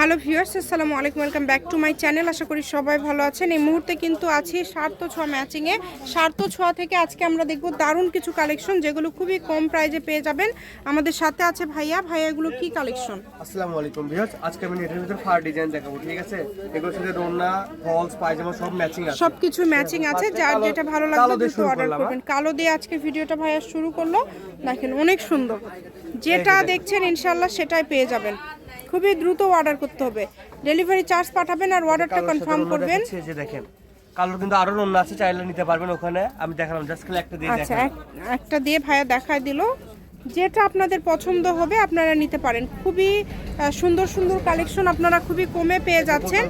Hello viewers আসসালামু আলাইকুম welcome back to my channel. আশা করি সবাই ভালো আছেন। এই মুহূর্তে কিন্তু আছি সার্থ ছোঁয়া ম্যাচিংয়ে সার্থ ছোঁয়া থেকে আজকে আমরা দেখব দারুণ কিছু কালেকশন যেগুলো খুবই কম প্রাইজে পেয়ে যাবেন। আমাদের সাথে আছে ভাইয়া। ভাইয়া এগুলো কি কালেকশন আসসালামু আলাইকুম ভিউয়ার্স আজকে আমি নেটের ভিতর ফার ডিজাইন দেখাবো ঠিক আছে? এগুলোর সাথে রোনা ফলস পায়জামা সব ম্যাচিং আছে। সব কিছু ম্যাচিং আছে যার যেটা ভালো লাগবে দ্রুত অর্ডার করবেন। কালো দিয়ে আজকে ভিডিওটা ভাইয়া শুরু করল। দেখেন অনেক সুন্দর। যেটা দেখছেন ইনশাল্লাহ সেটাই পেয়ে যাবেন। খুবই দ্রুত অর্ডার করতে হবে। ডেলিভারি চার্জ পাঠাবেন আর অর্ডারটা কনফার্ম করবেন। যে দেখেন কালোর কিন্তু আরও অন্য আছে চাইলে নিতে পারবেন ওখানে। আমি দেখালাম জাস্ট খালি একটা দিয়ে আচ্ছা একটা দিয়ে ভাইয়া দেখায় দিল। যেটা আপনাদের পছন্দ হবে আপনারা নিতে পারেন। খুবই সুন্দর সুন্দর কালেকশন আপনারা খুবই কমে পেয়ে যাচ্ছেন।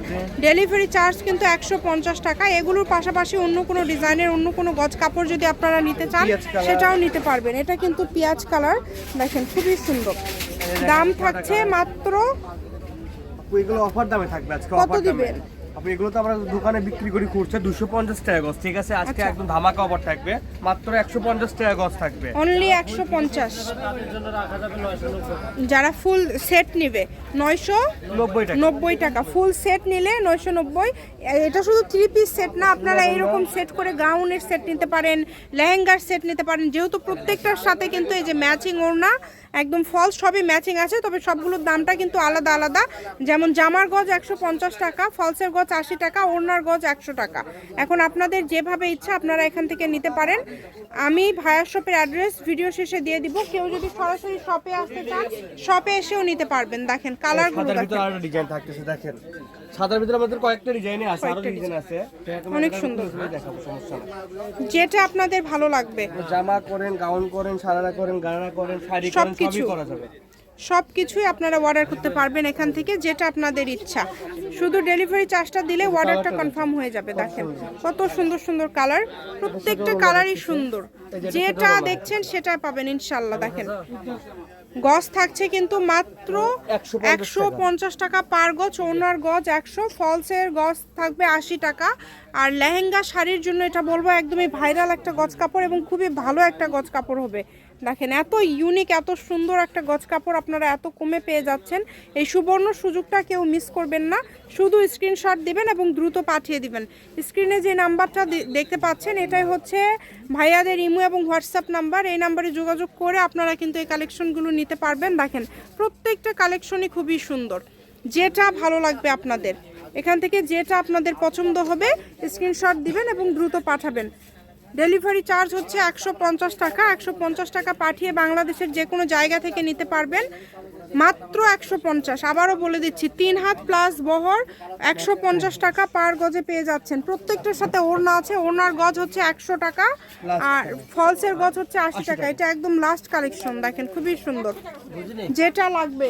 ডেলিভারি চার্জ কিন্তু একশো পঞ্চাশ টাকা। এগুলোর পাশাপাশি অন্য কোনো ডিজাইনের অন্য কোনো গজ কাপড় যদি আপনারা নিতে চান সেটাও নিতে পারবেন। এটা কিন্তু পেঁয়াজ কালার দেখেন খুবই সুন্দর। দাম থাকছে মাত্র এগুলো অফার দামে থাকবে আজকে কত দিবেন? আপনি এগুলো তো আমরা দোকানে বিক্রি করি করছে দুশো পঞ্চাশ টাকা গজ ঠিক আছে? আজকে আচ্ছা। একদম ধামাকা অফার থাকবে মাত্র একশো পঞ্চাশ টাকা গজ থাকবে। অনলি একশো পঞ্চাশ। যারা ফুল সেট নেবে নয়শো নব্বই টাকা। নব্বই টাকা। ফুল সেট নিলে নয়শো নব্বই। এটা শুধু থ্রি পিস সেট না আপনারা এইরকম সেট করে গাউনের সেট নিতে পারেন লেহেঙ্গার সেট নিতে পারেন। যেহেতু প্রত্যেকটার সাথে কিন্তু এই যে ম্যাচিং ওড়না একদম ফলস সবই ম্যাচিং আছে তবে সবগুলোর দামটা কিন্তু আলাদা আলাদা। যেমন জামার গজ একশো পঞ্চাশ টাকা ফলসের গজ আশি টাকা ওড়নার গজ একশো টাকা। এখন আপনাদের যেভাবে ইচ্ছা আপনারা এখান থেকে নিতে পারেন। আমি ভায়ার শপের অ্যাড্রেস ভিডিও শেষে দিয়ে দিব। কেউ যদি সরাসরি শপে আসতে চান শপে এসেও নিতে পারবেন। দেখেন কালারগুলো আরও ডিজাইন থাকতেছে দেখেন। সাদার ভিতরে আমাদের কয়েকটা ডিজাইন আছে আরও ডিজাইন আছে। অনেক সুন্দর। দেখাবো সমস্যা না যেটা আপনাদের ভালো লাগবে। জামা করেন গাউন করেন সারারা করেন গাড়া করেন শাড়ি করেন। সবই করা যাবে। সব কিছুই আপনারা অর্ডার করতে পারবেন এখান থেকে, যেটা আপনাদের ইচ্ছা। শুধু ডেলিভারি চার্জটা দিলে অর্ডারটা কনফার্ম হয়ে যাবে, দেখেন। কত সুন্দর সুন্দর কালার প্রত্যেকটা কালারই সুন্দর। যেটা দেখছেন সেটা পাবেন ইনশাল্লাহ দেখেন। গজ থাকছে কিন্তু মাত্র একশো পঞ্চাশ টাকা পার গজ, ওনার গজ একশো, ফলসের গজ থাকবে আশি টাকা। আর লেহেঙ্গা শাড়ির জন্য এটা বলব, একদমই ভাইরাল একটা গজ কাপড় এবং খুবই ভালো একটা গজ কাপড় হবে। দেখেন, এত ইউনিক এত সুন্দর একটা গজ কাপড় আপনারা এত কমে পেয়ে যাচ্ছেন। এই সুবর্ণ সুযোগটা কেউ মিস করবেন না। শুধু স্ক্রিনশট দিবেন এবং দ্রুত পাঠিয়ে দিবেন। স্ক্রিনে যে নাম্বারটা দেখতে পাচ্ছেন, এটাই হচ্ছে ভাইয়াদের ইমো এবং হোয়াটসঅ্যাপ নাম্বার। এই নাম্বারে যোগাযোগ করে আপনারা কিন্তু এই কালেকশনগুলো নিতে পারবেন। দেখেন, প্রত্যেকটা কালেকশনই খুবই সুন্দর। যেটা ভালো লাগবে আপনাদের। এখান থেকে যেটা আপনাদের পছন্দ হবে স্ক্রিনশট দিবেন এবং দ্রুত পাঠাবেন। ডেলিভারি চার্জ হচ্ছে একশো পঞ্চাশ টাকা। একশো পঞ্চাশ টাকা পাঠিয়ে বাংলাদেশের যে কোনো জায়গা থেকে নিতে পারবেন। মাত্র একশো পঞ্চাশ। আবারও বলে দিচ্ছি তিন হাত প্লাস বহর একশো পঞ্চাশ টাকা পার গজে পেয়ে যাচ্ছেন। প্রত্যেকটার সাথে ওড়না আছে। ওড়নার গজ হচ্ছে একশো টাকা। আর ফলসের গজ হচ্ছে আশি টাকা। এটা একদম লাস্ট কালেকশন দেখেন খুবই সুন্দর। যেটা লাগবে।